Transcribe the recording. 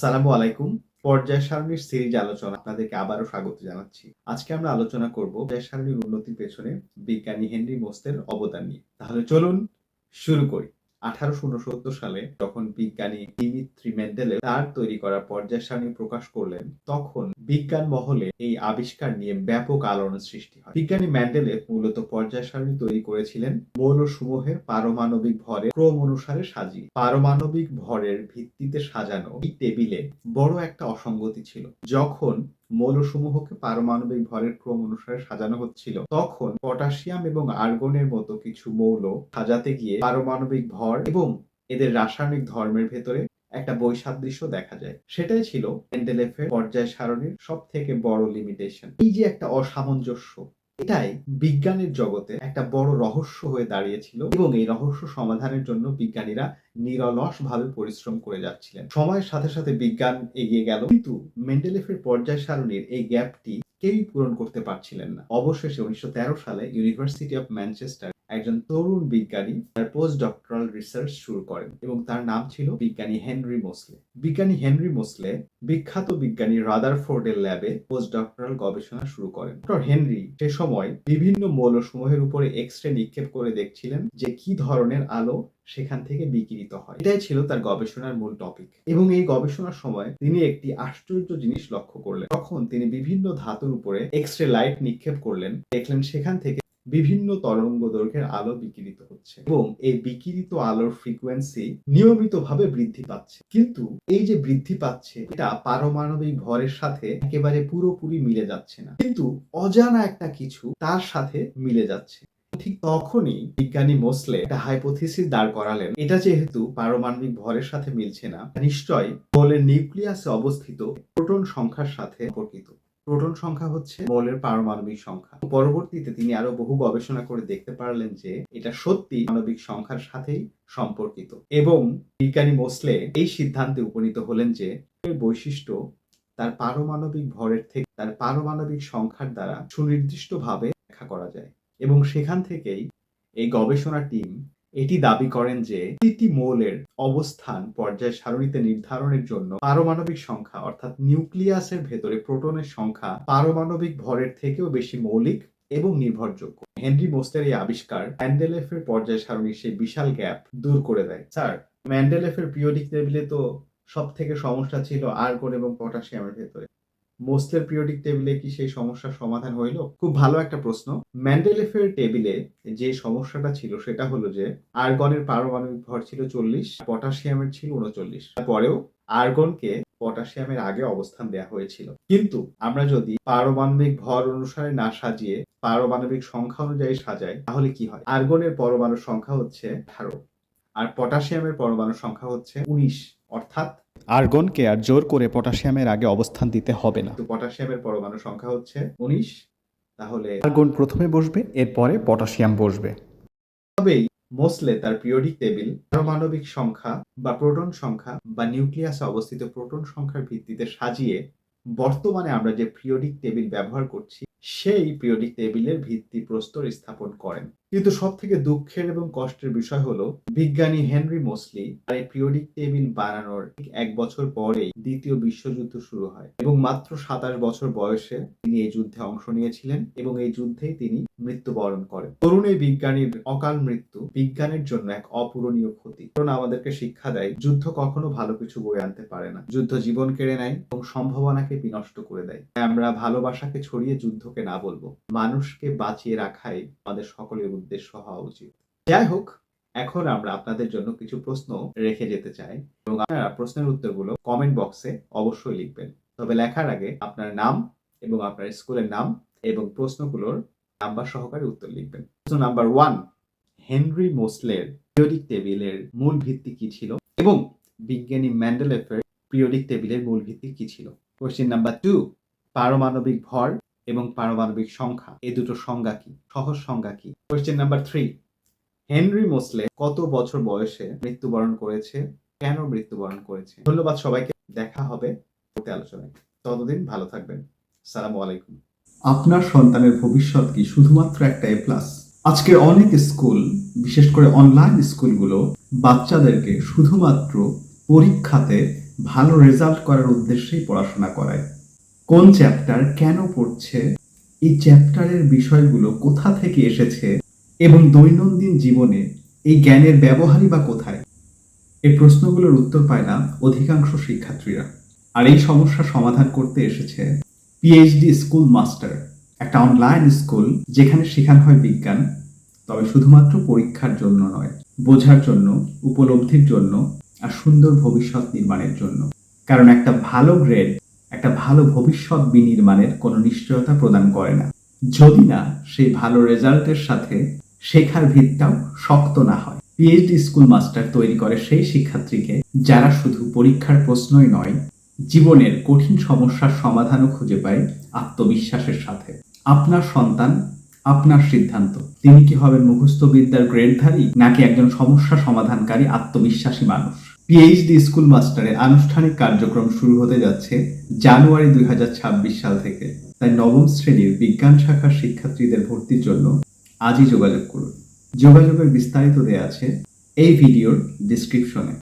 আসসালামু আলাইকুম। পর্যায় সারণীর সিরিজ আলোচনা আপনাদেরকে আবারও স্বাগত জানাচ্ছি। আজকে আমরা আলোচনা করব পর্যায় সারণীর উন্নতির পেছনে বিজ্ঞানী হেনরি মোস্তের অবদান নিয়ে। তাহলে চলুন শুরু করি। আঠারোশো উনসত্তর সালে যখন বিজ্ঞানী দিমিত্রি মেন্ডেলে তার তৈরি করা পর্যায় সারণী প্রকাশ করলেন, তখন বিজ্ঞান মহলে এই আবিষ্কার নিয়ে ব্যাপক আলোড়ন সৃষ্টি হয়। বিজ্ঞানী ম্যান্ডেলে মূলত পর্যায় সারণী তৈরি করেছিলেন মৌলসমূহের পারমাণবিক ভরে ক্রম অনুসারে সাজিয়ে। পারমাণবিক ভরের ভিত্তিতে সাজানো এই টেবিলে বড় একটা অসঙ্গতি ছিল। যখন মৌলসমূহকে পারমাণবিক ভরের ক্রম অনুসারে সাজানো হচ্ছিল। তখন পটাশিয়াম এবং আর্গনের মতো কিছু মৌল সাজাতে গিয়ে পারমাণবিক ভর এবং এদের রাসায়নিক ধর্মের ভেতরে একটা বৈসাদৃশ্য দেখা যায়। সেটাই ছিল এন্ডেলেফের পর্যায় সারণীর সব থেকে বড় লিমিটেশন এই যে একটা অসামঞ্জস্য এটাই বিজ্ঞানের জগতে একটা বড় রহস্য হয়ে দাঁড়িয়েছিল এবং এই রহস্য সমাধানের জন্য বিজ্ঞানীরা নিরলস ভাবে পরিশ্রম করে যাচ্ছিলেন। সময়ের সাথে সাথে বিজ্ঞান এগিয়ে গেল, কিন্তু মেন্ডেলেফের পর্যায় সারণীর এই গ্যাপটি কেউই পূরণ করতে পারছিলেন না। অবশেষে উনিশশো তেরো সালে ইউনিভার্সিটি অফ ম্যানচেস্টার একজন তরুণ বিজ্ঞানী, তার পোস্ট ডক্টরাল রিসার্চ শুরু করেন এবং তার নাম ছিল বিজ্ঞানী হেনরি মোসলে। বিজ্ঞানী হেনরি মোসলে বিখ্যাত বিজ্ঞানী রাদারফোর্ডের ল্যাবে পোস্ট ডক্টরাল গবেষণা শুরু করেন। ডক্টর হেনরি সে সময় বিভিন্ন মৌলসমূহের উপরে এক্স রে নিক্ষেপ করে দেখছিলেন যে কি ধরনের আলো সেখান থেকে বিকিরিত হয়। এটাই ছিল তার গবেষণার মূল টপিক এবং এই গবেষণার সময় তিনি একটি আশ্চর্য জিনিস লক্ষ্য করলেন। তখন তিনি বিভিন্ন ধাতুর উপরে এক্স রে লাইট নিক্ষেপ করলেন। দেখলেন সেখান থেকে বিভিন্ন তরঙ্গ দৈর্ঘ্যের আলো বিকিরিত হচ্ছে এবং এই বিকিরিত আলোর ফ্রিকোয়েন্সি নিয়মিতভাবে বৃদ্ধি পাচ্ছে। কিন্তু এই যে বৃদ্ধি পাচ্ছে, এটা পারমাণবিক ভরের সাথে একেবারে পুরোপুরি মিলে যাচ্ছে না। কিন্তু অজানা একটা কিছু তার সাথে মিলে যাচ্ছে। ঠিক তখনই বিজ্ঞানী মোসলে একটা হাইপোথিসিস দাঁড় করালেন। এটা যেহেতু পারমাণবিক ভরের সাথে মিলছে না নিশ্চয় মৌলের নিউক্লিয়াসে অবস্থিত প্রোটন সংখ্যার সাথে সম্পর্কিত। প্রোটন সংখ্যা হচ্ছে মৌলের পারমাণবিক সংখ্যা। পরবর্তীতে তিনি আরও বহু গবেষণা করে দেখতে পারলেন যে এটা সত্যি মানবিক সংখ্যার সাথেই সম্পর্কিত। এবং বিজ্ঞানী মোসলে এই সিদ্ধান্তে উপনীত হলেন যে বৈশিষ্ট্য তার পারমাণবিক ভরের থেকে তার পারমাণবিক সংখ্যার দ্বারা সুনির্দিষ্টভাবে ব্যাখ্যা করা যায়। এবং সেখান থেকেই এই গবেষণা টিম এটি দাবি করেন যে প্রতিটি মৌলের অবস্থান পর্যায় সারণীতে নির্ধারণের জন্য পারমাণবিক সংখ্যা, অর্থাৎ নিউক্লিয়াসের ভেতরে প্রোটনের সংখ্যা পারমাণবিক ভরের থেকেও বেশি মৌলিক এবং নির্ভরযোগ্য। হেনরি মোস্টের এই আবিষ্কার ম্যান্ডেলেফের পর্যায় সারণীর সেই বিশাল গ্যাপ দূর করে দেয়। স্যার, ম্যান্ডেলেফের পিরিয়ডিক টেবিলে তো সব থেকে সমস্যা ছিল আর্গন এবং পটাশিয়ামের ভেতরে। মোস্টের পিরিয়ডিক টেবিলে কি সেই সমস্যার সমাধান হইল? খুব ভালো একটা প্রশ্ন। ম্যান্ডেলেফের টেবিলে যে সমস্যাটা ছিল সেটা হলো যে আর্গনের পারমাণবিক ভর ছিল চল্লিশ পটাশিয়ামের ছিল উনচল্লিশ। পরেও আর্গনকে পটাশিয়ামের আগে অবস্থান দেওয়া হয়েছিল। কিন্তু আমরা যদি পারমাণবিক ভর অনুসারে না সাজিয়ে পারমাণবিক সংখ্যা অনুযায়ী সাজাই, তাহলে কি হয়? আর্গনের পরমাণুর সংখ্যা হচ্ছে আঠারো, আর পটাশিয়ামের পরমাণুর সংখ্যা হচ্ছে উনিশ। অর্থাৎ আর্গনকে আর জোর করে পটাশিয়ামের আগে অবস্থান দিতে হবে না। পটাশিয়ামের পরমাণু সংখ্যা হচ্ছে উনিশ তাহলে আর্গন প্রথমে বসবে এরপরে পটাশিয়াম বসবে। তবেই মোসলে তার পিরিয়ডিক টেবিল পারমাণবিক সংখ্যা বা প্রোটন সংখ্যা বা নিউক্লিয়াসে অবস্থিত প্রোটন সংখ্যার ভিত্তিতে সাজিয়ে বর্তমানে আমরা যে পিরিয়ডিক টেবিল ব্যবহার করছি সেই পিরিয়ডিক টেবিলের ভিত্তি প্রস্তর স্থাপন করেন। কিন্তু সব থেকে দুঃখের এবং কষ্টের বিষয় হলো, বিজ্ঞানী হেনরি মোসলি তার এই পিরিয়ডিক টেবিল বানানোর ঠিক এক বছর পরেই দ্বিতীয় বিশ্বযুদ্ধ শুরু হয় এবং মাত্র সাতাশ বছর বয়সে তিনি এই যুদ্ধে অংশ নিয়েছিলেন এবং এই যুদ্ধেই তিনি মৃত্যুবরণ করেন। তরুণ এই বিজ্ঞানীর অকাল মৃত্যু বিজ্ঞানের জন্য এক অপূরণীয় ক্ষতি। কারণ আমাদেরকে শিক্ষা দেয়, যুদ্ধ কখনো ভালো কিছু বয়ে আনতে পারে না। যুদ্ধ জীবন কেড়ে নেয় এবং সম্ভাবনাকে বিনষ্ট করে দেয়। আমরা ভালোবাসাকে ছড়িয়ে যুদ্ধকে না বলব, মানুষকে বাঁচিয়ে রাখাই আমাদের সকলের উদ্দেশ্য হওয়া উচিত। যাই হোক, এখন আমরা আপনাদের জন্য কিছু প্রশ্ন রেখে যেতে চাই এবং আপনারা প্রশ্নের উত্তরগুলো কমেন্ট বক্সে অবশ্যই লিখবেন। তবে লেখার আগে আপনার নাম এবং আপনার স্কুলের নাম এবং প্রশ্নগুলোর নাম্বার সহকারে উত্তর লিখবেন। প্রশ্ন নাম্বার ওয়ান হেনরি মোসলের পিরিয়ডিক টেবিলের মূল ভিত্তি কি ছিল এবং বিজ্ঞানী ম্যান্ডেলেফের পিরিয়ডিক টেবিলের মূল ভিত্তি কি ছিল? কোশ্চেন নাম্বার টু পারমাণবিক ভর এবং পারমাণবিক সংখ্যা। এ দুটো সংজ্ঞা কি? সহজ সংজ্ঞা কি? Question number three Henry Moseley কত বছর বয়সে মৃত্যুবরণ করেছে? কেন মৃত্যুবরণ করেছে? ধন্যবাদ সবাইকে। দেখা হবে আলোচনায়। ততদিন ভালো থাকবেন। সালামু আলাইকুম। আপনার সন্তানের ভবিষ্যৎ কি শুধুমাত্র একটা এ প্লাস আজকের অনেক স্কুল, বিশেষ করে অনলাইন স্কুলগুলো, বাচ্চাদেরকে শুধুমাত্র পরীক্ষাতে ভালো রেজাল্ট করার উদ্দেশ্যেই পড়াশোনা করায়। কোন চ্যাপ্টার কেন পড়ছে? এই চ্যাপ্টারের বিষয়গুলো কোথা থেকে এসেছে? এবং দৈনন্দিন জীবনে এই জ্ঞানের ব্যবহারই বা কোথায়? এই প্রশ্নগুলোর উত্তর পায় না অধিকাংশ শিক্ষার্থীরা। আর এই সমস্যা সমাধান করতে এসেছে পিএইচডি স্কুল মাস্টার একটা অনলাইন স্কুল যেখানে শেখানো হয় বিজ্ঞান, তবে শুধুমাত্র পরীক্ষার জন্য নয়, বোঝার জন্য, উপলব্ধির জন্য আর সুন্দর ভবিষ্যৎ নির্মাণের জন্য। কারণ একটা ভালো গ্রেড একটা ভালো ভবিষ্যৎ বিনির্মাণের কোনো নিশ্চয়তা প্রদান করে না। যদি না, সেই ভালো রেজাল্টের সাথে শেখার ভিতটাও শক্ত না হয়। পিএইচডি স্কুল মাস্টার তৈরি করে সেই শিক্ষার্থীকে, যারা শুধু পরীক্ষার প্রশ্নই নয়, জীবনের কঠিন সমস্যার সমাধানও খুঁজে পায় আত্মবিশ্বাসের সাথে। আপনার সন্তান, আপনার সিদ্ধান্ত। তিনি কি হবেন মুখস্থ বিদ্যার গ্রেডধারী নাকি একজন সমস্যা সমাধানকারী, আত্মবিশ্বাসী মানুষ? পিএইচডি স্কুল মাস্টারের আনুষ্ঠানিক কার্যক্রম শুরু হতে যাচ্ছে জানুয়ারি দুই হাজার ছাব্বিশ সাল থেকে। তাই নবম শ্রেণির বিজ্ঞান শাখার শিক্ষার্থীদের ভর্তির জন্য আজই যোগাযোগ করুন। যোগাযোগের বিস্তারিত দেয়া আছে এই ভিডিওর ডিসক্রিপশনে